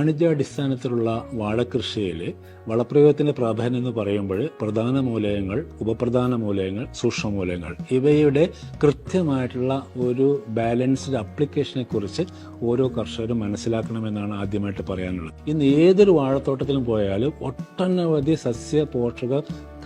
വാണിജ്യാടിസ്ഥാനത്തിലുള്ള വാഴകൃഷിയിൽ വളപ്രയോഗത്തിന്റെ പ്രാധാന്യം എന്ന് പറയുമ്പോൾ പ്രധാന മൂലകങ്ങൾ ഉപപ്രധാന മൂലകങ്ങൾ സൂക്ഷ്മമൂലകങ്ങൾ ഇവയുടെ കൃത്യമായിട്ടുള്ള ഒരു ബാലൻസ്ഡ് അപ്ലിക്കേഷനെ കുറിച്ച് ഓരോ കർഷകരും മനസ്സിലാക്കണമെന്നാണ് ആദ്യമായിട്ട് പറയാനുള്ളത്. ഇന്ന് ഏതൊരു വാഴത്തോട്ടത്തിലും പോയാലും ഒട്ടനവധി സസ്യ പോഷക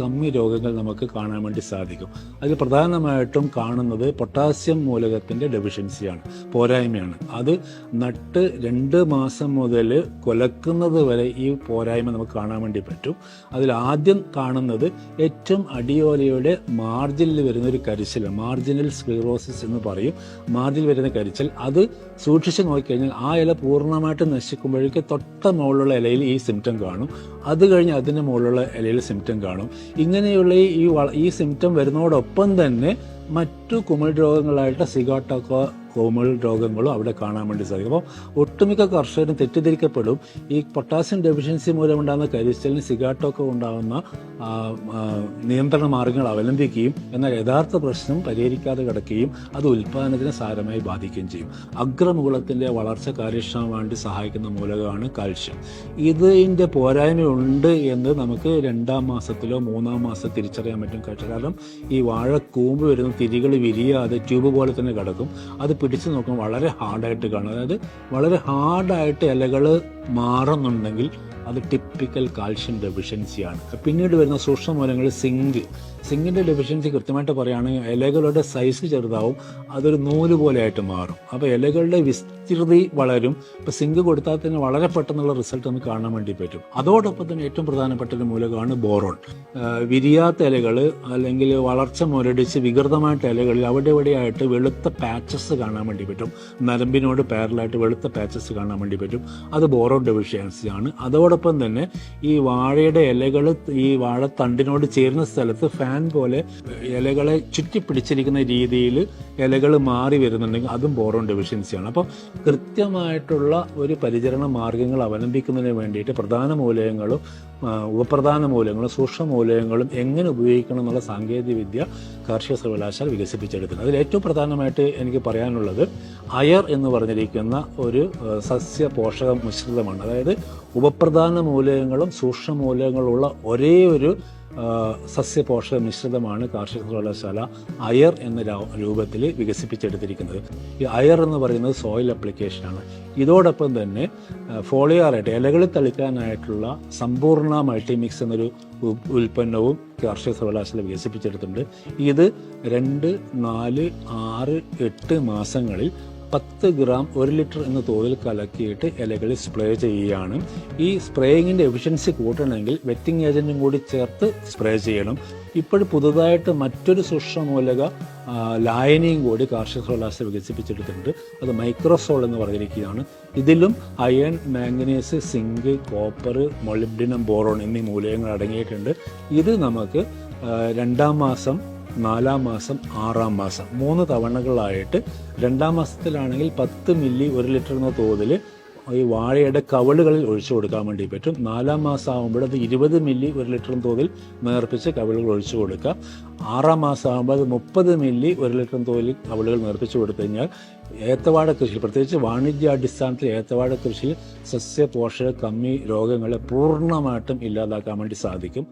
കമ്മി രോഗങ്ങൾ നമുക്ക് കാണാൻ വേണ്ടി സാധിക്കും. അതിൽ പ്രധാനമായിട്ടും കാണുന്നത് പൊട്ടാസ്യം മൂലകത്തിന്റെ ഡെഫിഷ്യൻസിയാണ് പോരായ്മയാണ്. അത് നട്ട് രണ്ട് മാസം മുതൽ കൊലക്കുന്നത് വരെ ഈ പോരായ്മ നമുക്ക് കാണാൻ വേണ്ടി പറ്റും. അതിൽ ആദ്യം കാണുന്നത് ഏറ്റവും അടിയോലയുടെ മാർജിനിൽ വരുന്ന ഒരു കരിച്ചിലാണ് മാർജിനൽ സ്ക്ലീറോസിസ് എന്ന് പറയും. മാർജിനിൽ വരുന്ന കരിച്ചൽ അത് സൂക്ഷിച്ച് നോക്കിക്കഴിഞ്ഞാൽ ആ ഇല പൂർണമായിട്ട് നശിക്കുമ്പോഴേക്ക് തൊട്ട മുകളിലുള്ള ഇലയിൽ ഈ സിംറ്റം കാണും. അത് കഴിഞ്ഞ് അതിന്റെ മുകളിലുള്ള ഇലയിൽ സിംറ്റം കാണും. ഇങ്ങനെയുള്ള ഈ- ഈ സിംറ്റം വരുന്നതോടൊപ്പം തന്നെ മറ്റു കുമിൾ രോഗങ്ങളായിട്ട് സിഗാട്ടോക്കോ കുമിൾ രോഗങ്ങളും അവിടെ കാണാൻ വേണ്ടി സാധിക്കും. അപ്പോൾ ഒട്ടുമിക്ക കർഷകരും തെറ്റിദ്ധരിക്കപ്പെടും. ഈ പൊട്ടാസ്യം ഡെഫിഷ്യൻസി മൂലം ഉണ്ടാകുന്ന കരിച്ചലിന് സിഗാട്ടോക്കോ ഉണ്ടാകുന്ന നിയന്ത്രണ മാർഗങ്ങൾ അവലംബിക്കുകയും എന്നാൽ യഥാർത്ഥ പ്രശ്നം പരിഹരിക്കാതെ കിടക്കുകയും അത് ഉൽപ്പാദനത്തിനെ സാരമായി ബാധിക്കുകയും ചെയ്യും. അഗ്രമൂലത്തിന്റെ വളർച്ച കാര്യക്ഷമം വേണ്ടി സഹായിക്കുന്ന മൂലകമാണ് കാൽഷ്യം. ഇതിന്റെ പോരായ്മയുണ്ട് എന്ന് നമുക്ക് രണ്ടാം മാസത്തിലോ മൂന്നാം മാസം തിരിച്ചറിയാൻ പറ്റും കാരണം ഈ വാഴ കൂമ്പ് വരുന്ന തിരികൾ വിരിയാതെ ട്യൂബ് പോലെ തന്നെ കിടക്കും. അത് പിടിച്ചു നോക്കുമ്പോൾ വളരെ ഹാർഡായിട്ട് കാണും. അതായത് വളരെ ഹാർഡായിട്ട് ഇലകൾ മാറുന്നുണ്ടെങ്കിൽ അത് ടിപ്പിക്കൽ കാൽഷ്യം ഡെഫിഷ്യൻസിയാണ് പിന്നീട് വരുന്ന സൂക്ഷ്മ സൂക്ഷ്മമൂലങ്ങൾ സിങ്ക്. സിങ്കിന്റെ ഡെഫിഷ്യൻസി കൃത്യമായിട്ട് പറയുകയാണെങ്കിൽ ഇലകളുടെ സൈസ് ചെറുതാവും അതൊരു നൂൽ പോലെയായിട്ട് മാറും. അപ്പോൾ ഇലകളുടെ വിസ്തൃതി വളരും. ഇപ്പോൾ സിങ്ക് കൊടുത്താൽ തന്നെ വളരെ പെട്ടെന്നുള്ള റിസൾട്ട് നമുക്ക് കാണാൻ വേണ്ടി പറ്റും. അതോടൊപ്പം തന്നെ ഏറ്റവും പ്രധാനപ്പെട്ട ഒരു മൂലകമാണ് ബോറോൺ വിരിയാത്ത ഇലകൾ അല്ലെങ്കിൽ വളർച്ച മുരടിച്ച് വികൃതമായിട്ട് ഇലകളിൽ അവിടെ ഇവിടെയായിട്ട് വെളുത്ത പാച്ചസ് കാണാൻ വേണ്ടി പറ്റും. നരമ്പിനോട് പാരലായിട്ട് വെളുത്ത പാച്ചസ് കാണാൻ വേണ്ടി പറ്റും. അത് ബോറോൺ ഡെഫിഷ്യൻസിയാണ് അതോടൊപ്പം തന്നെ ഈ വാഴയുടെ ഇലകൾ ഈ വാഴത്തണ്ടിനോട് ചേരുന്ന സ്ഥലത്ത് ഫാൻ പോലെ ഇലകളെ ചുറ്റിപ്പിടിച്ചിരിക്കുന്ന രീതിയിൽ ഇലകൾ മാറി വരുന്നുണ്ടെങ്കിൽ അതും ബോറോൺ ഡെഫിഷ്യൻസിയാണ്. അപ്പോൾ കൃത്യമായിട്ടുള്ള ഒരു പരിചരണ മാർഗങ്ങൾ അവലംബിക്കുന്നതിന് വേണ്ടിയിട്ട് പ്രധാന മൂലകങ്ങളും ഉപപ്രധാന മൂലകങ്ങളും സൂക്ഷ്മ മൂലകങ്ങളും എങ്ങനെ ഉപയോഗിക്കണം എന്നുള്ള സാങ്കേതികവിദ്യ കാർഷിക സർവകലാശാല വികസിപ്പിച്ചെടുക്കുന്നത് അതിൽ ഏറ്റവും പ്രധാനമായിട്ട് എനിക്ക് പറയാനുള്ളത് അയർ എന്ന് പറഞ്ഞിരിക്കുന്ന ഒരു സസ്യ പോഷക മിശ്രിതമാണ്. അതായത് ഉപപ്രധാന മൂലകങ്ങളും സൂക്ഷ്മ മൂലകങ്ങളുള്ള ഒരേ ഒരു സസ്യപോഷക മിശ്രിതമാണ് കാർഷിക സർവകലാശാല അയർ എന്ന രൂപത്തിൽ വികസിപ്പിച്ചെടുത്തിരിക്കുന്നത്. ഈ അയർ എന്ന് പറയുന്നത് സോയിൽ അപ്ലിക്കേഷനാണ് ഇതോടൊപ്പം തന്നെ ഫോളിയാറായിട്ട് ഇലകളിൽ തളിക്കാനായിട്ടുള്ള സമ്പൂർണ മൾട്ടിമിക്സ് എന്നൊരു ഉൽപ്പന്നവും കാർഷിക സർവകലാശാല വികസിപ്പിച്ചെടുത്തിട്ടുണ്ട്. ഇത് രണ്ട് നാല് ആറ് എട്ട് മാസങ്ങളിൽ പത്ത് ഗ്രാം ഒരു ലിറ്റർ എന്ന തോതിൽ കലക്കിയിട്ട് ഇലകളിൽ സ്പ്രേ ചെയ്യുകയാണ്. ഈ സ്പ്രേയിങ്ങിന്റെ എഫിഷ്യൻസി കൂട്ടണമെങ്കിൽ വെറ്റിംഗ് ഏജന്റും കൂടി ചേർത്ത് സ്പ്രേ ചെയ്യണം. ഇപ്പോൾ പുതുതായിട്ട് മറ്റൊരു സൂക്ഷ്മമൂലക ലായനിയും കൂടി കാർഷിക സർവകലാശാല വികസിപ്പിച്ചെടുത്തിട്ടുണ്ട്. അത് മൈക്രോസോൾ എന്ന് പറഞ്ഞിരിക്കുകയാണ്. ഇതിലും iron manganese zinc copper molybdenum boron എന്നീ മൂലകങ്ങൾ അടങ്ങിയിട്ടുണ്ട്. ഇത് നമുക്ക് രണ്ടാം മാസം നാലാം മാസം ആറാം മാസം. മൂന്ന് തവണകളായിട്ട് രണ്ടാം മാസത്തിലാണെങ്കിൽ പത്ത് മില്ലി ഒരു ലിറ്റർ എന്ന തോതിൽ ഈ വാഴയുടെ കവളുകളിൽ ഒഴിച്ചു കൊടുക്കാൻ വേണ്ടി പറ്റും. നാലാം മാസം ആകുമ്പോൾ അത് ഇരുപത് മില്ലി ഒരു ലിറ്റർ തോതിൽ നേർപ്പിച്ച് കവളുകൾ ഒഴിച്ചു കൊടുക്കുക. ആറാം മാസം ആകുമ്പോൾ അത് മുപ്പത് മില്ലി ഒരു ലിറ്റർ തോതിൽ കവളുകൾ നേർപ്പിച്ച് കൊടുത്തു കഴിഞ്ഞാൽ ഏത്തവാഴ കൃഷി പ്രത്യേകിച്ച് വാണിജ്യാടിസ്ഥാനത്തിൽ ഏത്തവാഴ കൃഷിയിൽ സസ്യ പോഷക കമ്മി രോഗങ്ങളെ പൂർണമായിട്ടും ഇല്ലാതാക്കാൻ വേണ്ടി സാധിക്കും.